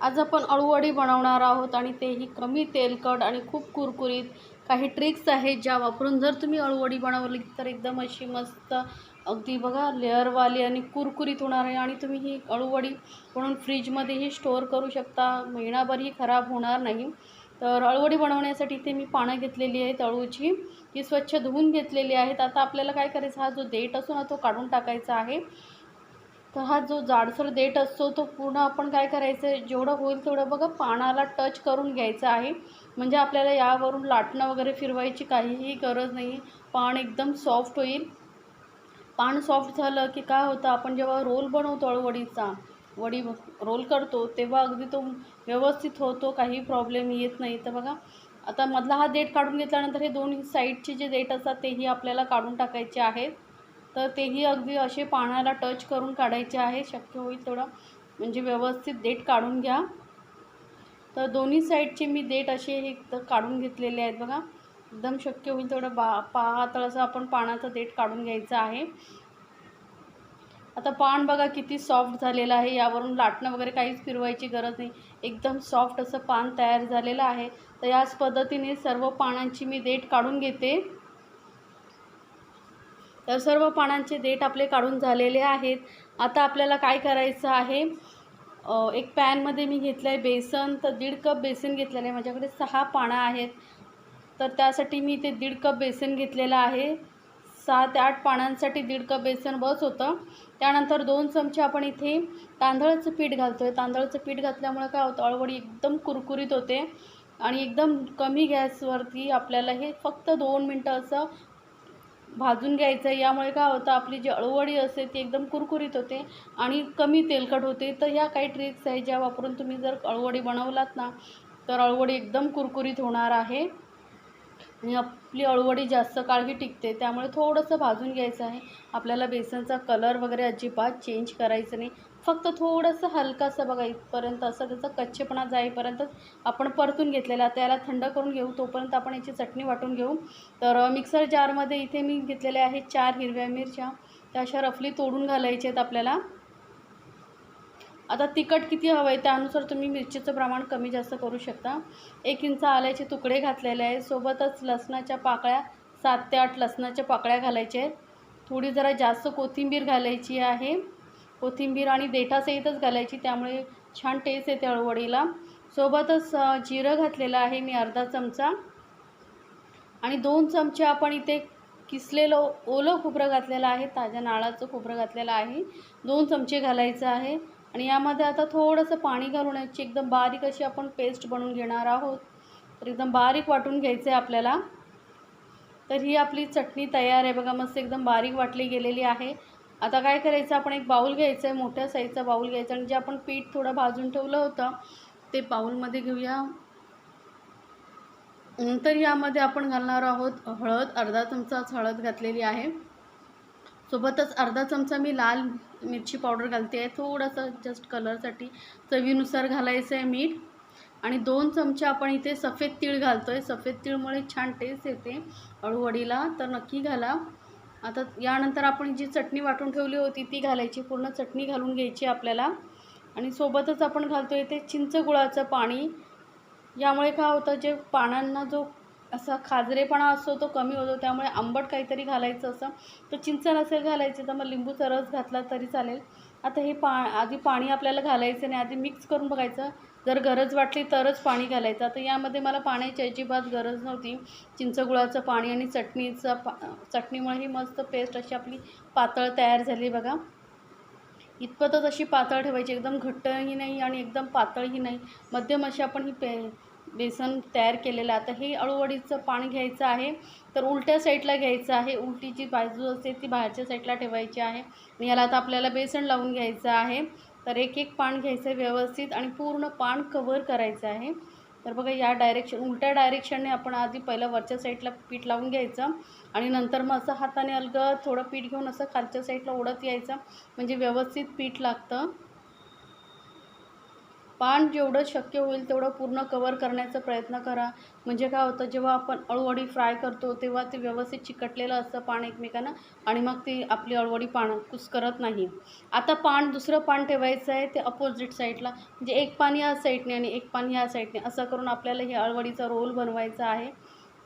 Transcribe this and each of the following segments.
आज आपण अळूवडी बनवणार आहोत आणि तेही कमी तेलकट आणि खूप कुरकुरीत. काही ट्रिक्स आहेत ज्या वापरून जर तुम्ही अळूवडी बनवली तर एकदम अशी मस्त अगदी बघा लेअरवाली आणि कुरकुरीत होणार आहे आणि तुम्ही ही अळूवडी म्हणून फ्रीजमध्येही स्टोअर करू शकता. महिनाभरही खराब होणार नाही. तर अळूवडी बनवण्यासाठी इथे मी पानं घेतलेली आहेत अळूची. ती स्वच्छ धुवून घेतलेली आहेत. आता आपल्याला काय करायचं? हा जो देठ असून ना तो काढून टाकायचा आहे. तर हा जो जाडसर देठ असतो तो पूर्ण आपण काय करायचं आहे जेवढं होईल तेवढं बघा पानाला टच करून घ्यायचं आहे. म्हणजे आपल्याला यावरून लाटणं वगैरे फिरवायची काहीही गरज नाही. पान एकदम सॉफ्ट होईल. पान सॉफ्ट झालं की काय होतं आपण जेव्हा रोल बनवतो अळवडीचा वडी रोल करतो तेव्हा अगदी तो व्यवस्थित होतो काही प्रॉब्लेम येत नाही. तर बघा आता मधला हा देठ काढून घेतल्यानंतर हे दोन साईडचे जे देठ असतात तेही आपल्याला काढून टाकायचे आहेत. तर तेही अगदी असे पाण्याला टच करून काढायचे आहे. शक्य होईल तेवढं. म्हणजे व्यवस्थित देठ काढून घ्या. तर दोन्ही साईडचे मी देठ असे हे काढून घेतलेले आहेत बघा. एकदम शक्य होईल तेवढं बा पातळाचं आपण पानाचं देठ काढून घ्यायचं आहे. आता पान बघा किती सॉफ्ट झालेलं आहे. यावरून लाटणं वगैरे काहीच फिरवायची गरज नाही. एकदम सॉफ्ट असं पान तयार झालेलं आहे. तर याच पद्धतीने सर्व पानांची मी देठ काढून घेते. तर सर्व पानांचे देठ आपले काढून झालेले आहेत. आता आपल्याला काय करायचं आहे? एक पॅनमध्ये मी घेतलं आहे बेसन. तर दीड कप बेसन घेतलेलं आहे. माझ्याकडे सहा पानं आहेत. तर त्यासाठी मी ते दीड कप बेसन घेतलेलं आहे. सहा ते आठ पानांसाठी दीड कप बेसन बस होतं. त्यानंतर दोन चमचे आपण इथे तांदळाचं पीठ घालतो आहे तांदळाचं पीठ घातल्यामुळे काय होतं? अळवडी एकदम कुरकुरीत होते. आणि एकदम कमी गॅसवरती आपल्याला हे फक्त दोन मिनटं असं भाजून घ्यायचं. आहे यामुळे काय होतं आपली जी अळूवडी असते ती एकदम कुरकुरीत होते आणि कमी तेलकट होते. तर ह्या काही ट्रिक्स आहे ज्या वापरून तुम्ही जर अळूवडी बनवलात ना तर अळूवडी एकदम कुरकुरीत होणार आहे. आणि आपली अळूवडी जास्त काळही टिकते त्यामुळे थोडंसं भाजून घ्यायचं आहे. आपल्याला बेसनचा कलर वगैरे अजिबात चेंज करायचं नाही. फक्त थोडंसं हलकासं बघा इथपर्यंत असं त्याचा कच्चेपणा जाईपर्यंत आपण परतून घेतलेला आता याला थंड करून घेऊ तोपर्यंत आपण याची चटणी वाटून घेऊ. तर मिक्सर जारमध्ये इथे मी घेतलेल्या आहेत चार हिरव्या मिरच्या. त्या अशा रफली तोडून घालायच्या आहेत आपल्याला. आता तिखट किती हवं आहे त्यानुसार तुम्ही मिरचीचं प्रमाण कमी जास्त करू शकता. एक इंच आल्याचे तुकडे घातलेले आहे सोबतच लसणाच्या पाकळ्या सात ते आठ लसणाच्या पाकळ्या घालायच्या आहेत. थोडी जरा जास्त कोथिंबीर घालायची आहे. कोथिंबीर आणि देठासहितच घालायची त्यामुळे छान टेस्ट येते अळवडीला सोबतच जिरं घातलेलं आहे मी अर्धा चमचा. आणि दोन चमचे आपण इथे किसलेलं ओलं खोबरं घातलेलं आहे ताज्या नाळाचं खोबरं घातलेलं आहे. दोन चमचे घालायचं आहे. आणि यामध्ये आता थोडंसं पाणी घालून याची एकदम बारीक अशी आपण पेस्ट बनवून घेणार आहोत. तर एकदम बारीक वाटून घ्यायचं आहे आपल्याला. तर ही आपली चटणी तयार आहे बघा मस्त एकदम बारीक वाटली गेलेली आहे. आता काय करायचं आपण एक बाऊल घ्यायचं आहे मोठ्या साईजचा बाऊल घ्यायचा आणि जे आपण पीठ थोडं भाजून ठेवलं होतं ते बाऊलमध्ये घेऊया. नंतर यामध्ये आपण घालणार आहोत हळद अर्धा चमचाच हळद घातलेली आहे. सोबतच अर्धा चमचा मी लाल मिरची पावडर घालते आहे. थोडंसं जस्ट कलरसाठी चवीनुसार घालायचं आहे मीठ. आणि दोन चमचे आपण इथे सफेद तीळ घालतो आहे सफेद तीळमुळे छान टेस्ट येते अळूवडीला तर नक्की घाला. आता यानंतर आपण जी चटणी वाटून ठेवली होती ती घालायची. पूर्ण चटणी घालून घ्यायची आपल्याला. आणि सोबतच आपण घालतो आहे ते चिंच गुळाचं पाणी. यामुळे काय होतं जे पानांना जो असा खाजरेपणा असतो तो कमी होतो त्यामुळे आंबट काहीतरी घालायचं असं. तर चिंच नसेल घालायचं तर मग लिंबूचा रस घातला तरी चालेल. आता हे पा आधी पाणी आपल्याला घालायचं नाही आधी मिक्स करून बघायचं. जर गरज वाटली तरच पाणी घालायचं. आता यामध्ये मला पाण्याची अजिबात गरज नव्हती. चिंचगुळाचं पाणी आणि चटणीचं पा चटणीमुळे ही मस्त पेस्ट अशी आपली पातळ तयार झाली बघा. इतपतच अशी पातळ ठेवायची. एकदम घट्टही नाही आणि एकदम पातळही नाही. मध्यम अशी आपण ही पे बेसन तयार केलेलं आता हे अळूवडीचं पाणी घ्यायचं आहे. तर उलट्या साईडला घ्यायचं आहे. उलटी जी बाजू असते ती बाहेरच्या साईडला ठेवायची आहे. आणि याला आता आपल्याला बेसन लावून घ्यायचं आहे. तर एक एक पान घ्यायचं आहे व्यवस्थित आणि पूर्ण पान कवर करायचं आहे. तर बघा या डायरेक्शन उलट्या डायरेक्शनने आपण आधी पहिलं वरच्या साईडला पीठ लावून घ्यायचं. आणि नंतर मग असं हाताने अलगद थोडं पीठ घेऊन असं खालच्या साईडला ओढत यायचं. म्हणजे व्यवस्थित पीठ लागतं. पान जेवढं शक्य होईल तेवढं पूर्ण कवर करण्याचा प्रयत्न करा. म्हणजे काय होतं जेव्हा आपण अळूवडी फ्राय करतो तेव्हा ते व्यवस्थित चिकटलेलं असतं पान एकमेकांना आणि मग ती आपली अळवडी पान कुस्करत नाही. आता पान दुसरं पान ठेवायचं आहे ते अपोजिट साईडला म्हणजे एक पान या साईडने आणि एक पान ह्या साईडने असं करून आपल्याला हे अळवडीचा रोल बनवायचा आहे.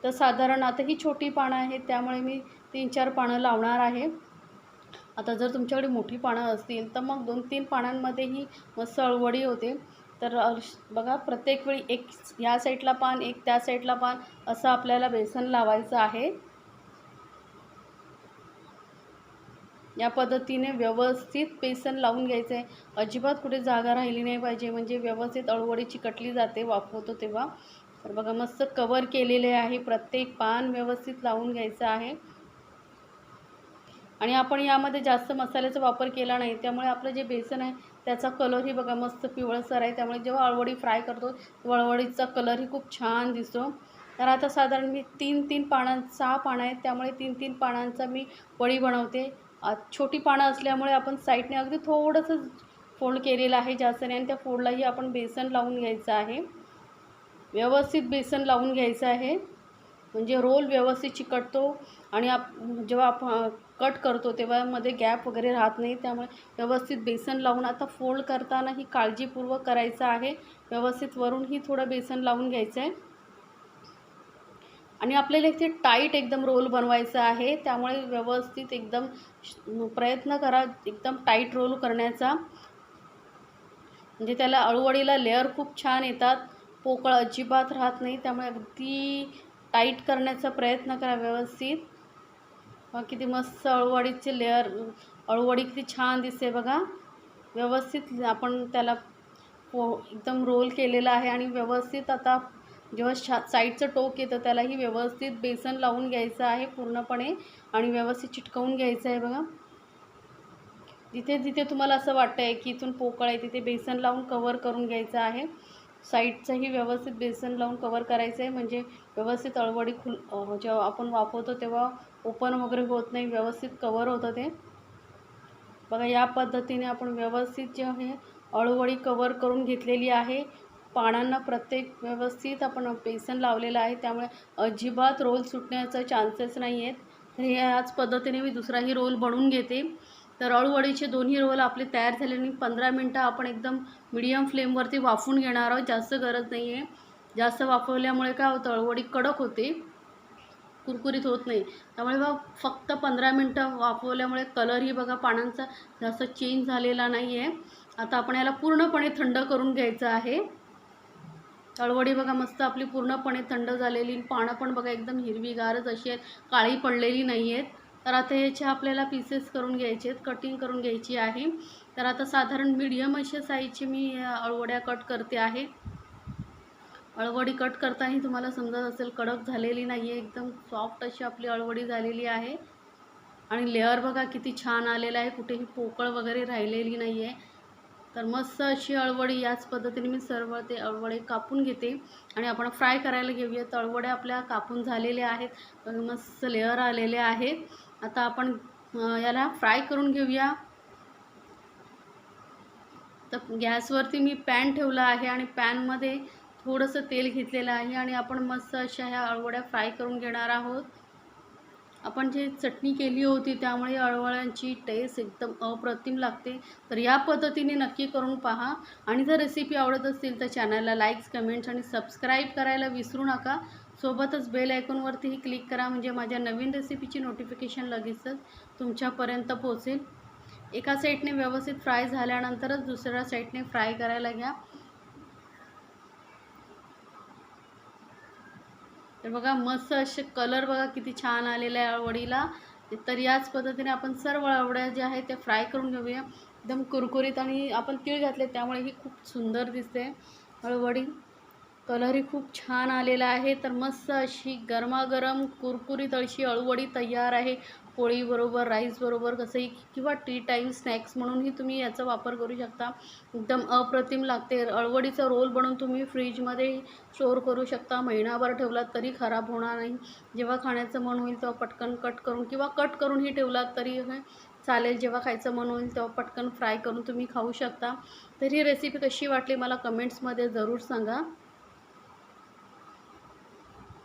तर साधारण आता ही छोटी पानं आहेत त्यामुळे मी तीन चार पानं लावणार आहे. आता जर तुमच्याकडे मोठी पानं असतील तर मग दोन तीन पानांमध्येही मस्त अळवडी होते. तर बघा प्रत्येक वेळी एक ह्या साईडला पान एक त्या साईडला पान असं आपल्याला बेसन लावायचं आहे. या पद्धतीने व्यवस्थित बेसन लावून घ्यायचं आहे अजिबात कुठे जागा राहिली नाही पाहिजे. म्हणजे व्यवस्थित अळवडी चिकटली जाते वाफवतो तेव्हा. तर बघा मस्त कवर केलेले आहे. प्रत्येक पान व्यवस्थित लावून घ्यायचं आहे. आणि आपण यामध्ये जास्त मसाल्याचा वापर केला नाही. त्यामुळे आपलं जे बेसन आहे त्याचा कलरही बघा मस्त पिवळसर आहे. त्यामुळे जेव्हा अळवडी फ्राय करतो वळवडीचा कलरही खूप छान दिसतो. तर आता साधारण मी तीन तीन पानां सहा पानं आहेत. त्यामुळे तीन तीन पानांचा मी वडी बनवते. छोटी पानं असल्यामुळे आपण साईडने अगदी थोडंसं फोल्ड केलेलं आहे जास्त नाही. आणि त्या फोल्डलाही आपण बेसन लावून घ्यायचं आहे. व्यवस्थित बेसन लावून घ्यायचं आहे. म्हणजे रोल व्यवस्थित चिकटतो आणि आप जेव्हा आपण कट करतो तेव्हा मध्ये गॅप वगैरे राहत नाही. त्यामुळे व्यवस्थित बेसन लावून आता फोल्ड करताना ही काळजीपूर्वक करायचं आहे. व्यवस्थित वरूनही थोडं बेसन लावून घ्यायचं आहे आणि आपल्याला इथे टाईट एकदम रोल बनवायचा आहे. त्यामुळे व्यवस्थित एकदम श- प्रयत्न करा एकदम टाईट रोल करण्याचा. म्हणजे त्याला अळूवडीला लेअर खूप छान येतात. पोकळ अजिबात राहत नाही. त्यामुळे अगदी टाईट करण्याचा प्रयत्न करा व्यवस्थित. बघा किती मस्त अळूवडीचे लेअर अळूवडी किती छान दिसते बघा. व्यवस्थित आपण त्याला पो एकदम रोल केलेला आहे आणि व्यवस्थित आता जेव्हा शा साईडचं टोक येतं त्यालाही व्यवस्थित बेसन लावून घ्यायचं आहे पूर्णपणे आणि व्यवस्थित चिटकवून घ्यायचं आहे बघा. जिथे जिथे तुम्हाला असं वाटतं आहे की इथून पोकळ आहे तिथे बेसन लावून कवर करून घ्यायचं आहे. साईडचंही व्यवस्थित बेसन लावून कवर करायचं आहे. म्हणजे व्यवस्थित अळवडी खुल जेव्हा म्हणजे आपण वापरतो तेव्हा ओपन वगैरे होत नाही. व्यवस्थित कवर होतं ते. बघा या पद्धतीने आपण व्यवस्थित जे आहे अळवडी कवर करून घेतलेली आहे. पानांना प्रत्येक व्यवस्थित आपण बेसन लावलेलं आहे. त्यामुळे अजिबात रोल सुटण्याचा चान्सेस नाही आहेत तर हे याच पद्धतीने मी दुसराही रोल बनवून घेते. तर अळूवडीचे दोन्ही रोल आपले तयार झाले आणि पंधरा मिनटं आपण एकदम मिडियम फ्लेमवरती वाफून घेणार आहोत. जास्त गरज नाही आहे जास्त वाफवल्यामुळे काय होतं? अळूवडी कडक होते. कुरकुरीत होत नाही. त्यामुळे बघा फक्त पंधरा मिनटं वाफवल्यामुळे कलरही बघा पानांचा जास्त चेंज झालेला नाही आहे आता आपण याला पूर्णपणे थंड करून घ्यायचं आहे. अळवडी बघा मस्त आपली पूर्णपणे थंड झालेली. पानं पण बघा एकदम हिरवीगारच अशी आहेत. काळी पडलेली नाही आहेत तर आता ह्याचे आपल्याला पीसेस करून घ्यायचे आहेत कटिंग करून घ्यायची आहे. तर आता साधारण मीडियम अशा साईजची मी अळवड्या कट करते आहे. अळवडी कट करताना तुम्हाला समजत असेल कडक झालेली नाही आहे एकदम सॉफ्ट अशी आपली अळवडी झालेली आहे. आणि लेअर बघा किती छान आलेला आहे कुठेही पोकळ वगैरे राहिलेली नाही आहे तर मस्त अशी अळवडी याच पद्धतीने मी सर्व ते अळवडे कापून घेते. आणि आपण फ्राय करायला घेऊया तळवड्या अळवड्या आपल्या कापून झालेल्या आहेत. मस्त लेअर आलेले आहेत. आता आपण याला फ्राय करून घेऊया. तर गॅसवरती मी पॅन ठेवला आहे आणि पॅनमध्ये थोडंसं तेल घेतलेलं आहे आणि आपण मस्त अशा ह्या अळवड्या फ्राय करून घेणार आहोत. आपण जे चटणी केली होती त्यामुळे अळवळ्यांची टेस्ट एकदम अप्रतिम लागते. तर या पद्धतीने नक्की करून पहा. आणि जर रेसिपी आवडत असतील तर चॅनलला लाईक्स कमेंट्स आणि सबस्क्राईब करायला विसरू नका. सोबतच बेल आयकॉनवरतीही क्लिक करा म्हणजे माझ्या नवीन रेसिपीची नोटिफिकेशन लगेचच तुमच्यापर्यंत पोहोचेल. एका साईडने व्यवस्थित फ्राय झाल्यानंतरच दुसऱ्या साईडने फ्राय करायला घ्या. तर बघा मस्त असे कलर बघा किती छान आलेला आहे आवडीला. तर याच पद्धतीने आपण सर्व अळवड्या ज्या आहेत त्या फ्राय करून घेऊया. एकदम कुरकुरीत आणि आपण तीळ घातले त्यामुळे ही खूप सुंदर दिसते. हळवडी कलरही खूप छान आलेला आहे. तर मस्त अशी गरमागरम कुरकुरीत अशी अळवडी तयार आहे. पोळीबरोबर राईसबरोबर कसंही किंवा टी टाईम स्नॅक्स म्हणूनही तुम्ही याचा वापर करू शकता. एकदम अप्रतिम लागते. अळवडीचा रोल बनवून तुम्ही फ्रीजमध्ये स्टोअर करू शकता. महिनाभर ठेवलात तरी खराब होणार नाही. जेव्हा खाण्याचं मन होईल तेव्हा पटकन कट करून किंवा कट करूनही ठेवलात तरी चालेल. जेव्हा खायचं मन होईल तेव्हा पटकन फ्राय करून तुम्ही खाऊ शकता. तर ही रेसिपी कशी वाटली मला कमेंट्समध्ये जरूर सांगा.